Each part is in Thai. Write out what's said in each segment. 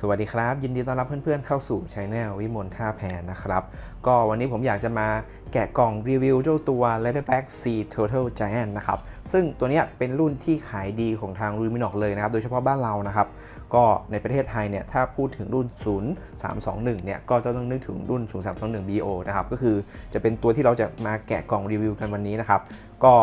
สวัสดีครับ ยินดีต้อนรับเพื่อนๆเข้าสู่ช anel วิมลท่าแพนนะครับ ก็วันนี้ผมอยากจะมาแกะกล่องรีวิวเจ้าตัว Leatherback Sea Turtle Giant นะครับ ซึ่งตัวนี้เป็นรุ่นที่ขายดีของทาง l u m i n o x เลยนะครับ โดยเฉพาะบ้านเรานะครับ ก็ในประเทศไทยเนี่ยถ้าพูดถึงรุ่น 0321 เนี่ย ก็จะต้องนึกถึงรุ่น 0321 BO นะครับ ก็คือจะเป็นตัวที่เราจะมาแกะกล่องรีวิวกันวันนี้นะครับ ก็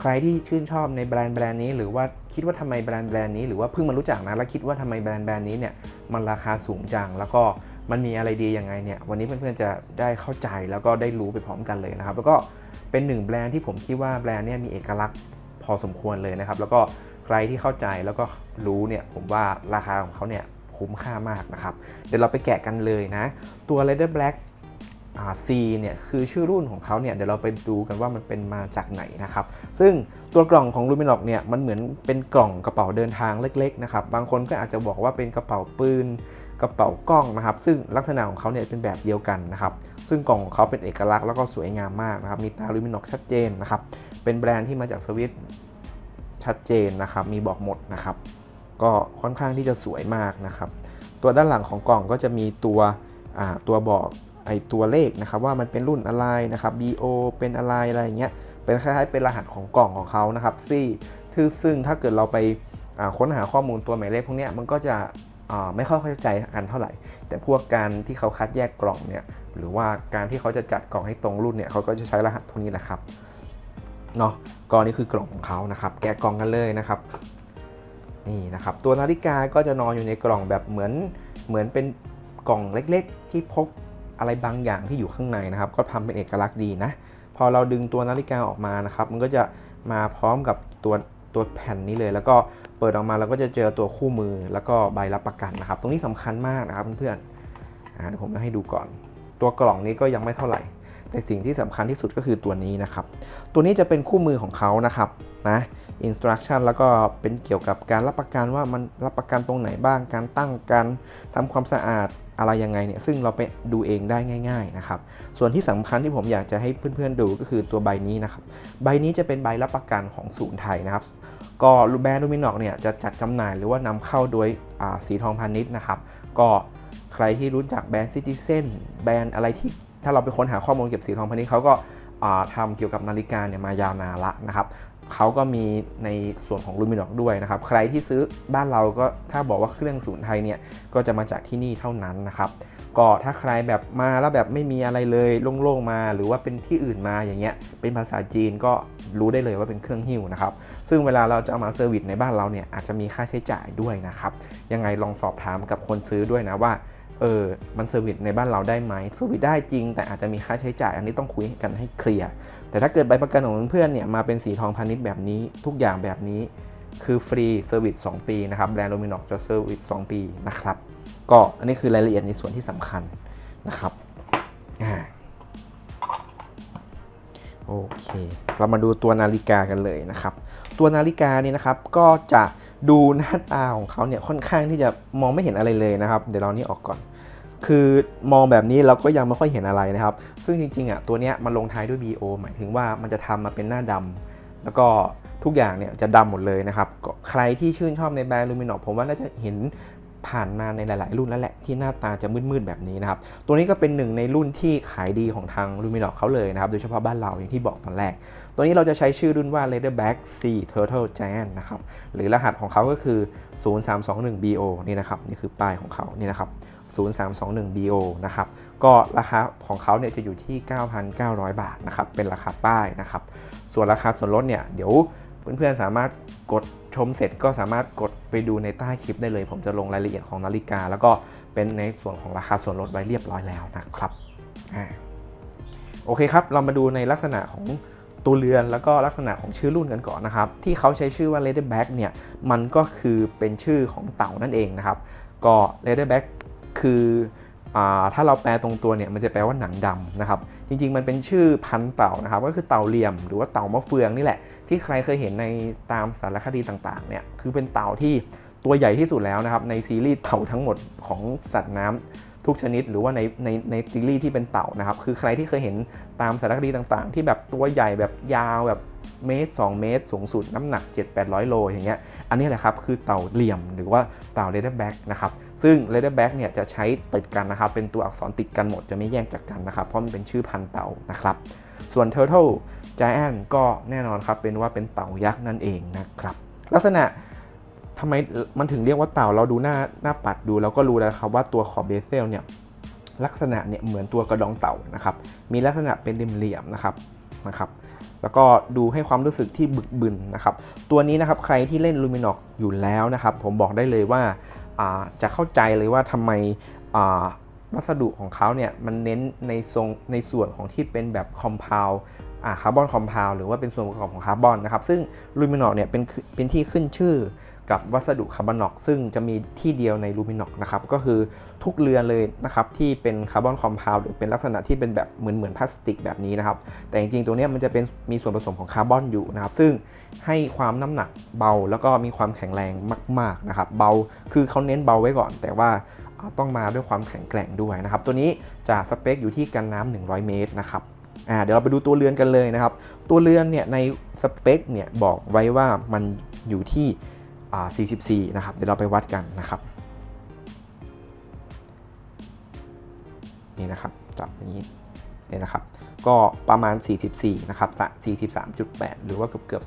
ใครที่ชื่นชอบในแบรนด์แบรนด์นี้ หรือว่าคิดว่าทำไมแบรนด์แบรนด์นี้หรือว่าเพิ่งมารู้จักนะแล้วคิดว่าทำไมแบรนด์แบรนด์นี้เนี่ยมันราคาสูงจังแล้วก็มันมีอะไรดียังไงเนี่ยวันนี้เพื่อนๆจะได้เข้าใจแล้วก็ได้รู้ไปพร้อมกันเลยนะครับ แล้วก็เป็นหนึ่งแบรนด์ที่ผมคิดว่าแบรนด์เนี่ยมีเอกลักษณ์พอสมควรเลยนะครับ แล้วก็ใครที่เข้าใจแล้วก็รู้เนี่ยผมว่าราคาของเขาเนี่ยคุ้มค่ามากนะครับ เดี๋ยวเราไปแกะกันเลยนะ ตัว Leather Black C เนี่ยคือชื่อรุ่นของเขาเนี่ยเดี๋ยวเราไปดูกันว่ามันเป็นมาจากไหนนะครับ ซึ่งตัวกล่องของ l u m i n o x เนี่ยมันเหมือนเป็นกล่องกระเป๋าเดินทางเล็กๆนะครับบางคนก็อาจจะบอกว่าเป็นกระเป๋าปืนกระเป๋ากล้องนะครับ ซึ่งลักษณะของเขาเนี่ยเป็นแบบเดียวกันนะครับ ซึ่งกล่องของเขาเป็นเอกลักษณ์แล้วก็สวยงามมากนะครับ มีตา l u m i n o x ชัดเจนนะครับ เป็นแบรนด์ที่มาจากสวิตชัดเจนนะครับ มีบอกหมดนะครับ ก็ค่อนข้างที่จะสวยมากนะครับ ตัวด้านหลังของกล่องก็จะมีตัวตัวบอก ไอตัวเลขนะครับว่ามันเป็นรุ่นอะไรนะครับ BO เป็นอะไรอะไรอย่างเงี้ยเป็นคล้ายๆเป็นรหัสของกล่องของเขานะครับซี่ซึ่งถ้าเกิดเราไปค้นหาข้อมูลตัวหมายเลขพวกนี้มันก็จะไม่เข้าใจกันเท่าไหร่ แต่พวกการที่เขาคัดแยกกล่องเนี่ยหรือว่าการที่เขาจะจัดกล่องให้ตรงรุ่นเนี่ยเขาก็จะใช้รหัสพวกนี้แหละครับเนาะก็นี่คือกล่องของเขานะครับ แกะกล่องกันเลยนะครับนี่นะครับ ตัวนาฬิกาก็จะนอนอยู่ในกล่องแบบเหมือนเหมือนเป็นกล่องเล็กๆ ที่พก อะไรบางอย่างที่อยู่ข้างในนะครับ ก็ทำเป็นเอกลักษณ์ดีนะ พอเราดึงตัวนาฬิกาออกมานะครับ มันก็จะมาพร้อมกับตัวตัวแผ่นนี้เลย แล้วก็เปิดออกมาเราก็จะเจอตัวคู่มือแล้วก็ใบรับประกันนะครับ ตรงนี้สำคัญมากนะครับเพื่อนๆอ่าเดี๋ยวผมจะให้ดูก่อน ตัวกล่องนี้ก็ยังไม่เท่าไหร่ แต่สิ่งที่สำคัญที่สุดก็คือตัวนี้นะครับ ตัวนี้จะเป็นคู่มือของเขานะครับนะอินสตรักชั่นแล้วก็เป็นเกี่ยวกับการรับประกันว่ามันรับประกันตรงไหนบ้าง การตั้งการทำความสะอาด อะไรยังไงเนี่ยซึ่งเราไปดูเองได้ง่าย ๆนะครับ ส่วนที่สำคัญที่ผมอยากจะให้เพื่อนๆดูก็คือตัวใบนี้นะครับ ใบนี้จะเป็นใบรับประกันของศูนย์ไทยนะครับ ก็แบรนด์ลูมินอกเนี่ยจะจัดจำหน่ายหรือว่านำเข้าโดยสีทองพาณิชย์นะครับ ก็ใครที่รู้จักแบรนด์ซิติเซนแบรนด์อะไรที่ถ้าเราไปค้นหาข้อมูลเกี่ยวกับสีทองพาณิชย์เขาก็อ่าทำเกี่ยวกับนาฬิกาเนี่ยมายาวนานละนะครับ เขาก็มีในส่วนของลูมินอกด้วยนะครับ ใครที่ซื้อบ้านเราก็ถ้าบอกว่าเครื่องศูนย์ไทยเนี่ยก็จะมาจากที่นี่เท่านั้นนะครับ ก็ถ้าใครแบบมาแล้วแบบไม่มีอะไรเลยโล่งๆมาหรือว่าเป็นที่อื่นมาอย่างเงี้ยเป็นภาษาจีนก็รู้ได้เลยว่าเป็นเครื่องหิ้วนะครับ ซึ่งเวลาเราจะเอามาเซอร์วิสในบ้านเราเนี่ยอาจจะมีค่าใช้จ่ายด้วยนะครับ ยังไงลองสอบถามกับคนซื้อด้วยนะว่า เออมันเซอร์วิสในบ้านเราได้ไหมเซอร์วิสได้จริง แต่อาจจะมีค่าใช้จ่าย อันนี้ต้องคุยกันให้เคลียร์แต่ถ้าเกิดใบประกันของเพื่อนเนี่ยมาเป็นสีทองพาณิชย์แบบนี้ทุกอย่างแบบนี้ คือฟรีเซอร์วิส2ปีนะครับแบรนด์โลมินอกจะเซอร์วิส2ปีนะครับก็อันนี้คือรายละเอียดในส่วนที่สำคัญนะครับ โอเค เรามาดูตัวนาฬิกากันเลยนะครับ ตัวนาฬิกานี่นะครับก็จะดูหน้าตาของเขาเนี่ยค่อนข้างที่จะมองไม่เห็นอะไรเลยนะครับ เดี๋ยวเรานี่ออกก่อน คือมองแบบนี้เราก็ยังไม่ค่อยเห็นอะไรนะครับ ซึ่งจริงๆอะตัวเนี้ยมันลงท้ายด้วย BO หมายถึงว่ามันจะทำมาเป็นหน้าดำแล้วก็ทุกอย่างเนี่ยจะดำหมดเลยนะครับ ใครที่ชื่นชอบในแบรนด์ลูมินอผมว่าน่าจะเห็น ผ่านมาในหลาย ๆ รุ่นแล้วแหละที่หน้าตาจะมืด ๆ แบบนี้นะครับ ตัวนี้ก็เป็นหนึ่งในรุ่นที่ขายดีของทางลูมินอเขาเลยนะครับ โดยเฉพาะบ้านเราอย่างที่บอกตอนแรก ตัวนี้เราจะใช้ชื่อรุ่นว่า Leatherback Sea Turtle Giant นะครับ หรือรหัสของเขาก็คือ 0321 BO นี่นะครับ นี่คือป้ายของเขานี่นะครับ 0321 BO นะครับ ก็ราคาของเขาเนี่ยจะอยู่ที่ 9,900 บาทนะครับ เป็นราคาป้ายนะครับ ส่วนราคาส่วนลดเนี่ยเดี๋ยว เพื่อนๆสามารถกดชมเสร็จก็สามารถกดไปดูในใต้คลิปได้เลย ผมจะลงรายละเอียดของนาฬิกา แล้วก็เป็นในส่วนของราคาส่วนลดไว้เรียบร้อยแล้วนะครับอ่าโอเคครับ เรามาดูในลักษณะของตัวเรือนแล้วก็ลักษณะของชื่อรุ่นกันก่อนนะครับ ที่เขาใช้ชื่อว่า Leatherback เนี่ยมันก็คือเป็นชื่อของเต่านั่นเองนะครับ ก็ Leatherback คืออาถ้าเราแปลตรงตัวเนี่ยมันจะแปลว่าหนังดำนะครับ จริงๆ มันเป็นชื่อพันเต่านะครับ ก็คือเต่าเหลี่ยม หรือว่าเต่ามะเฟืองนี่แหละ ที่ใครเคยเห็นในตามสารคดีต่างๆเนี่ยคือเป็นเต่าที่ตัวใหญ่ที่สุดแล้วนะครับในซีรีส์เต่าทั้งหมดของสัตว์น้ำทุกชนิดหรือว่าในในในซีรีส์ที่เป็นเต่านะครับ คือใครที่เคยเห็นตามสารคดีต่างๆ ที่แบบตัวใหญ่แบบยาวแบบ เมตร 2 เมตร สูงสุดน้ำหนัก 7-800 โลอย่างเงี้ยอันนี้แหละครับคือเต่าเหลี่ยมหรือว่าเต่า leatherback นะครับซึ่ง leatherback เนี่ยจะใช้ติดกันนะครับเป็นตัวอักษรติดกันหมดจะไม่แยกจากกันนะครับเพราะมันเป็นชื่อพันธุ์เต่านะครับส่วน turtle giant ก็แน่นอนครับเป็นว่าเป็นเต่ายักษ์นั่นเองนะครับลักษณะทำไมมันถึงเรียกว่าเต่าเราดูหน้าหน้าปัดดูแล้วก็รู้แล้วครับว่าตัวขอบเบเซลเนี่ยลักษณะเนี่ยเหมือนตัวกระดองเต่านะครับมีลักษณะเป็นเหลี่ยมๆนะครับนะครับ แล้วก็ดูให้ความรู้สึกที่บึกบึนนะครับ ตัวนี้นะครับใครที่เล่นลูมินอกอยู่แล้วนะครับ ผมบอกได้เลยว่าาจะเข้าใจเลยว่าทำไมอ วัสดุของเขาเนี่ยมันเน้นในทรงในส่วนของที่เป็นแบบคอมเพลคาร์บอนคอมเพลหรือว่าเป็นส่วนประกอบของคาร์บอนนะครับ ซึ่งลูมินอกเนี่ยเป็นเป็นที่ขึ้นชื่อกับวัสดุคาร์บอนอก ซึ่งจะมีที่เดียวในลูมินอกนะครับ ก็คือทุกเรือนเลยนะครับที่เป็นคาร์บอนคอมเพลหรือเป็นลักษณะที่เป็นแบบเหมือนเหมือนพลาสติกแบบนี้นะครับ แต่จริงๆ ตัวเนี้ยมันจะเป็นมีส่วนผสมของคาร์บอนอยู่นะครับ ซึ่งให้ความน้ำหนักเบาแล้วก็มีความแข็งแรงมาก ๆนะครับ เบาคือเขาเน้นเบาไว้ก่อน แต่ว่า ต้องมาด้วยความแข็งแกร่งด้วยนะครับ ตัวนี้จะสเปคอยู่ที่กันน้ำ100 เมตรนะครับเดี๋ยวเราไปดูตัวเรือนกันเลยนะครับ ตัวเรือนเนี่ยในสเปคเนี่ยบอกไว้ว่ามันอยู่ที่ 44 นะครับ เดี๋ยวเราไปวัดกันนะครับ นี่นะครับ จับอย่างนี้เนี่ยนะครับ ก็ประมาณ 44 นะครับ43.8 หรือว่าเกือบเกือบ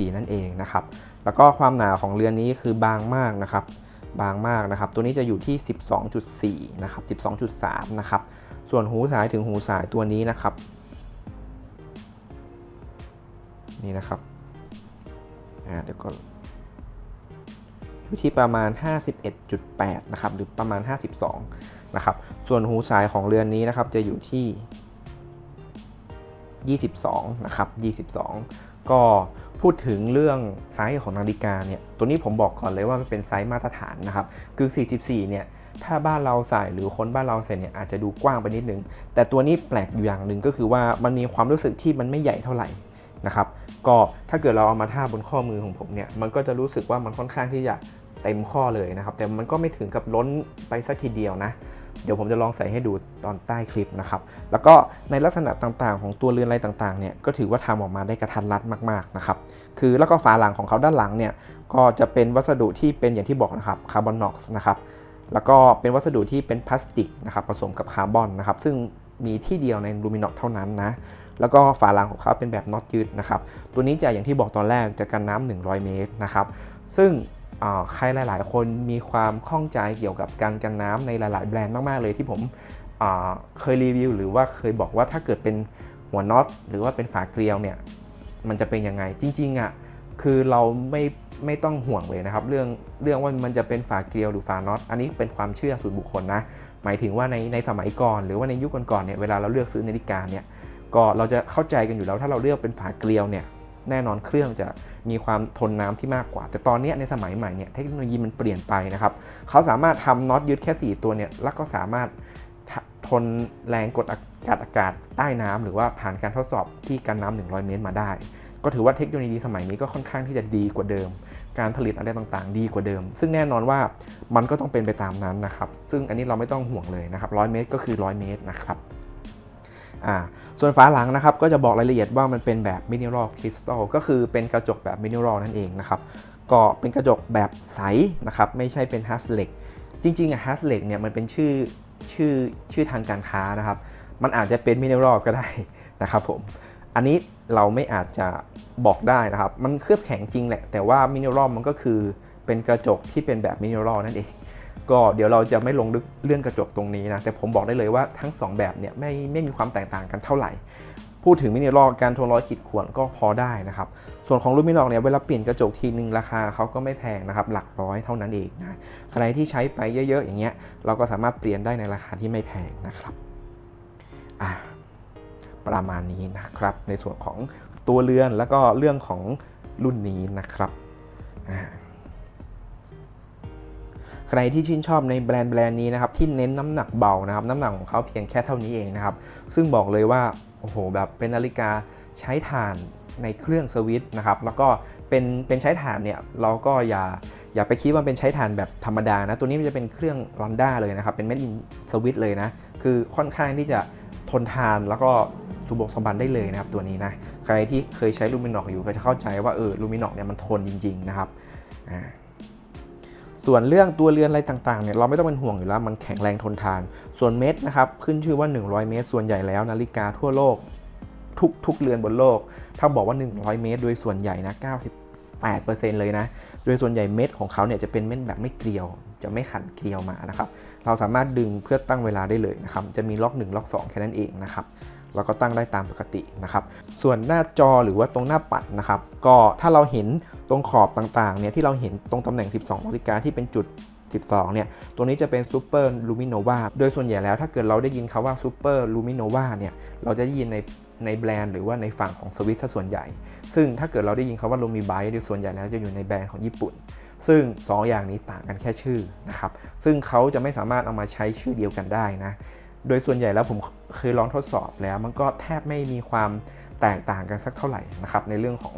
44 นั่นเองนะครับ แล้วก็ความหนาของเรือนนี้คือบางมากนะครับ บางมากนะครับ ตัวนี้จะอยู่ที่ 12.4 นะครับ 12.3 นะครับ ส่วนหูสายถึงหูสายตัวนี้นะครับ นี่นะครับอ่าเดี๋ยวก็อยู่ที่ประมาณ 51.8 นะครับ หรือประมาณ 52 นะครับ ส่วนหูสายของเรือนนี้นะครับจะอยู่ที่ 22 นะครับ 22 ก็พูดถึงเรื่องไซส์ของนาฬิกาเนี่ยตัวนี้ผมบอกก่อนเลยว่ามันเป็นไซส์มาตรฐานนะครับคือ 44 เนี่ยถ้าบ้านเราใส่หรือคนบ้านเราใส่เนี่ยอาจจะดูกว้างไปนิดนึง แต่ตัวนี้แปลกอยู่อย่างหนึ่งก็คือว่ามันมีความรู้สึกที่มันไม่ใหญ่เท่าไหร่นะครับก็ถ้าเกิดเราเอามาท่าบนข้อมือของผมเนี่ยมันก็จะรู้สึกว่ามันค่อนข้างที่จะเต็มข้อเลยนะครับแต่มันก็ไม่ถึงกับล้นไปสักทีเดียวนะ เดี๋ยวผมจะลองใส่ให้ดูตอนใต้คลิปนะครับ แล้วก็ในลักษณะต่างๆ ของตัวเรือนอะไรต่างๆเนี่ยก็ถือว่าทำออกมาได้กระทันรัดมากๆนะครับคือแล้วก็ฝาหลังของเขาด้านหลังเนี่ยก็จะเป็นวัสดุที่เป็นอย่างที่บอกนะครับคาร์บอนน็อกซ์นะครับแล้วก็เป็นวัสดุที่เป็นพลาสติกนะครับผสมกับคาร์บอนนะครับซึ่งมีที่เดียวในลูมินอกเท่านั้นนะแล้วก็ฝาหลังของเขาเป็นแบบน็อตยืดนะครับ ตัวนี้จะอย่างที่บอกตอนแรกจะกันน้ำ100 เมตรนะครับ ซึ่ง ใครหลาย ๆ คนมีความข้องใจเกี่ยวกับการกันน้ำในหลาย ๆ แบรนด์มาก ๆ เลยที่ผมเคยรีวิว หรือว่าเคยบอกว่าถ้าเกิดเป็นหัวน็อตหรือว่าเป็นฝาเกลียวเนี่ยมันจะเป็นยังไง จริง ๆ อะคือเราไม่ไม่ต้องห่วงเลยนะครับ เรื่องเรื่องว่ามันจะเป็นฝาเกลียวหรือฝาน็อตอันนี้เป็นความเชื่อส่วนบุคคลนะหมายถึงว่าในในสมัยก่อน หรือว่าในยุคก่อนๆเนี่ยเวลาเราเลือกซื้อนาฬิกาเนี่ยก็เราจะเข้าใจกันอยู่แล้วถ้าเราเลือกเป็นฝาเกลียวเนี่ย แน่นอนเครื่องจะมีความทนน้ำที่มากกว่า แต่ตอนนี้ในสมัยใหม่เนี่ยเทคโนโลยีมันเปลี่ยนไปนะครับเขาสามารถทำน็อตยึดแค่ 4 ตัวเนี่ยแล้วก็สามารถทนแรงกดอากาศอากาศใต้น้ำหรือว่าผ่านการทดสอบที่กันน้ำ100 เมตรมาได้ ก็ถือว่าเทคโนโลยีสมัยนี้ก็ค่อนข้างที่จะดีกว่าเดิม การผลิตอะไรต่างๆ ดีกว่าเดิม ซึ่งแน่นอนว่ามันก็ต้องเป็นไปตามนั้นนะครับ ซึ่งอันนี้เราไม่ต้องห่วงเลยนะครับ100เมตรก็คือ 100 เมตรนะครับ อ่าส่วนฝาหลังนะครับก็จะบอกรายละเอียดว่ามันเป็นแบบมินิรอลคริสตัลก็คือเป็นกระจกแบบมินิรอลนั่นเองนะครับก็เป็นกระจกแบบใสนะครับไม่ใช่เป็นฮัสเล็กจริงๆอะฮัสเล็กเนี่ยมันเป็นชื่อชื่อชื่อทางการค้านะครับ มันอาจจะเป็นมินิรอลก็ได้นะครับผมอันนี้เราไม่อาจจะบอกได้นะครับ มันเคลือบแข็งจริงแหละ แต่ว่ามินิรอลมันก็คือ เป็นกระจกที่เป็นแบบมินิรอลนั่นเองก็เดี๋ยวเราจะไม่ลงลึกเรื่องกระจกตรงนี้นะแต่ผมบอกได้เลยว่าทั้ง 2 แบบเนี่ยไม่ไม่มีความแตกต่างกันเท่าไหร่ พูดถึงมินิรอลการทวนร้อยขีดข่วนก็พอได้นะครับส่วนของลูมินอลเนี่ยเวลาเปลี่ยนกระจกทีนึงราคาเขาก็ไม่แพงนะครับหลักร้อยเท่านั้นเองนะใครที่ใช้ไปเยอะๆอย่างเงี้ยเราก็สามารถเปลี่ยนได้ในราคาที่ไม่แพงนะครับอ่าประมาณนี้นะครับ ในส่วนของตัวเรือนแล้วก็เรื่องของรุ่นนี้นะครับอ่า ใครที่ชื่นชอบในแบรนด์แบรนด์นี้นะครับที่เน้นน้ำหนักเบานะครับน้ำหนักของเขาเพียงแค่เท่านี้เองนะครับซึ่งบอกเลยว่าโอ้โหแบบเป็นนาฬิกาใช้ถ่านในเครื่องสวิตช์นะครับแล้วก็เป็นเป็นใช้ถ่านเนี่ยเราก็อย่าอย่าไปคิดว่าเป็นใช้ถ่านแบบธรรมดานะตัวนี้มันจะเป็นเครื่องลอนด้าเลยนะครับเป็นเม็ดอินสวิตเลยนะคือค่อนข้างที่จะทนทานแล้วก็สูบบกสมบันได้เลยนะครับตัวนี้นะใครที่เคยใช้ลูมินอกอยู่ก็จะเข้าใจว่าเออลูมินอกเนี่ยมันทนจริง ๆ นะครับอ่า ส่วนเรื่องตัวเรือนอะไรต่างๆเนี่ยเราไม่ต้องเป็นห่วงอยู่แล้ว มันแข็งแรงทนทาน ส่วนเม็ดนะครับขึ้นชื่อว่า 100 เมตร ส่วนใหญ่แล้วนาฬิกาทั่วโลก ทุกทุกเรือนบนโลก ถ้าบอกว่า 100 เมตร โดยส่วนใหญ่นะ 98%เลยนะ โดยส่วนใหญ่เม็ดของเขาเนี่ยจะเป็นเม็ดแบบไม่เกลียว จะไม่ขันเกลียวมานะครับ เราสามารถดึงเพื่อตั้งเวลาได้เลยนะครับ จะมีล็อก 1 ล็อก 2 แค่นั้นเองนะครับ เราก็ตั้งได้ตามปกตินะครับ ส่วนหน้าจอหรือว่าตรงหน้าปัดนะครับ ก็ถ้าเราเห็นตรงขอบต่างๆเนี่ยที่เราเห็นตรงตำแหน่ง 12นาฬิกาที่เป็นจุด 12 เนี่ย ตัวนี้จะเป็น Super Luminova โดยส่วนใหญ่แล้วถ้าเกิดเราได้ยินคาว่า Super Luminova เนี่ย เราจะได้ยินในในแบรนด์หรือว่าในฝั่งของสวิตซะส่วนใหญ่ ซึ่งถ้าเกิดเราได้ยินคาว่า Lumi Byte โดยส่วนใหญ่แล้วจะอยู่ในแบรนด์ของญี่ปุ่น ซึ่ง 2 อย่างนี้ต่างกันแค่ชื่อนะครับ ซึ่งเขาจะไม่สามารถเอามาใช้ชื่อเดียวกันได้นะ โดยส่วนใหญ่แล้วผมเคยลองทดสอบแล้ว มันก็แทบไม่มีความแตกต่างกันสักเท่าไหร่นะครับในเรื่องของ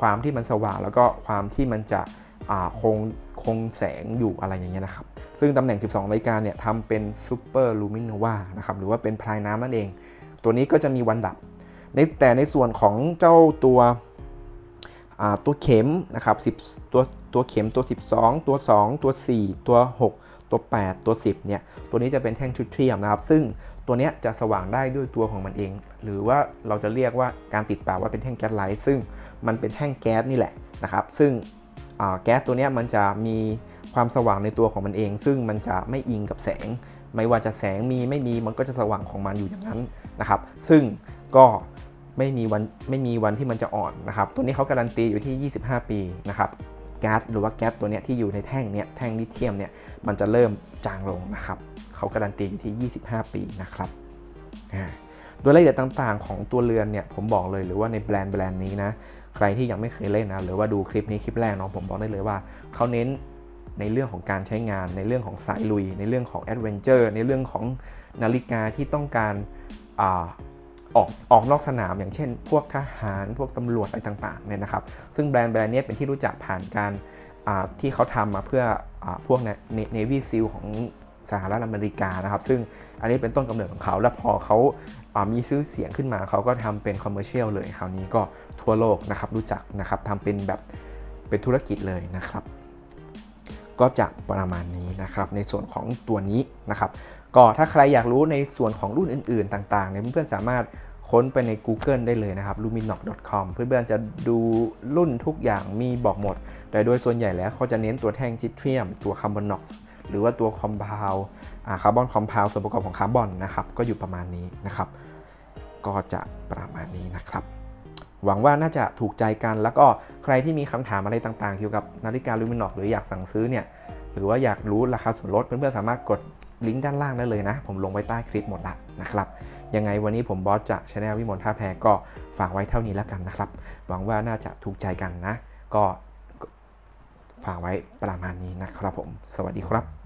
ความที่มันสว่าง แล้วก็ความที่มันจะคงคงแสงอยู่อะไรอย่างเงี้ยนะครับ ซึ่งตำแหน่ง 12นาฬิกาเนี่ยทำเป็นซูเปอร์ลูมินวานะครับหรือว่าเป็นพลายน้ำนั่นเอง ตัวนี้ก็จะมีวันดับในแต่ในส่วนของเจ้าตัวตัวเข็มนะครับ10ตัวตัวเข็มตัว 12 ตัว 2 ตัว 4 ตัว 6 ตัว 8 ตัว 10 เนี่ย ตัวนี้จะเป็นแท่งชุดเทียมนะครับ ซึ่งตัวนี้จะสว่างได้ด้วยตัวของมันเอง หรือว่าเราจะเรียกว่าการติดปากว่าเป็นแท่งแก๊สไลท์ ซึ่งมันเป็นแท่งแก๊สนี่แหละนะครับ ซึ่งแก๊สตัวนี้มันจะมีความสว่างในตัวของมันเอง ซึ่งมันจะไม่อิงกับแสง ไม่ว่าจะแสงมีไม่มี มันก็จะสว่างของมันอยู่อย่างนั้นนะครับ ซึ่งก็ไม่มีวันไม่มีวันที่มันจะอ่อนนะครับ ตัวนี้เขาการันตีอยู่ที่ 25 ปีนะครับ ก๊าซหรือว่าแก๊สตัวเนี้ยที่อยู่ในแท่งเนี้ยแท่งลิเธียมเนี่ยมันจะเริ่มจางลงนะครับเขาการันตีอยู่ที่ 25 ปีนะครับอ่าโดยรายละเอียดต่างๆ ของตัวเรือนเนี่ยผมบอกเลยหรือว่าในแบรนด์แบรนด์นี้นะใครที่ยังไม่เคยเล่นนะหรือว่าดูคลิปนี้คลิปแรกเนาะผมบอกได้เลยว่าเขาเน้นในเรื่องของการใช้งาน ในเรื่องของสายลุย ในเรื่องของแอดเวนเจอร์ในเรื่องของนาฬิกาที่ต้องการ ออกออกนอกสนามอย่างเช่น พวกทหารพวกตำรวจอะไรต่างๆเนี่ยนะครับ ซึ่งแบรนด์แบรนด์นี้เป็นที่รู้จักผ่านการที่เขาทำมาเพื่ออพวกเนวีซิลของสหรัฐอเมริกานะครับ ซึ่งอันนี้เป็นต้นกำเนิดของเขา แล้วพอเขาามีซื้อเสียงขึ้นมา เขาก็ทำเป็นคอมเมอร์เชียลเลย คราวนี้ก็ทั่วโลกนะครับรู้จักนะครับทำเป็นแบบเป็นธุรกิจเลยนะครับ ก็จะประมาณนี้นะครับ ในส่วนของตัวนี้นะครับ ก็ถ้าใครอยากรู้ในส่วนของรุ่นอื่น ๆ ต่างๆเนี่ยเพื่อนๆสามารถ ค้นไปใน Google ได้เลยนะครับ luminox.com เพื่อนๆจะดูรุ่นทุกอย่างมีบอกหมด แต่โดยส่วนใหญ่แล้วเขาจะเน้นตัวแท่งจิเทียม ตัวคาร์บอนน็อกซ์หรือว่าตัวคอมเพลคาร์บอนคอมเพลส่วนประกอบของคาร์บอนนะครับ ก็อยู่ประมาณนี้นะครับ ก็จะประมาณนี้นะครับ หวังว่าน่าจะถูกใจกัน แล้วก็ใครที่มีคำถามอะไรต่างๆ เกี่ยวกับนาฬิกาลูมินอกหรืออยากสั่งซื้อเนี่ย หรือว่าอยากรู้ราคาส่วนลดเพื่อนๆสามารถกด ลิงก์ด้านล่างได้เลยนะ ผมลงไว้ใต้คลิปหมดละนะครับ ยังไงวันนี้ผมบอสจากชาแนลวิมลท่าแพก็ฝากไว้เท่านี้แล้วกันนะครับ หวังว่าน่าจะถูกใจกันนะ ก็ฝากไว้ประมาณนี้นะครับผม สวัสดีครับ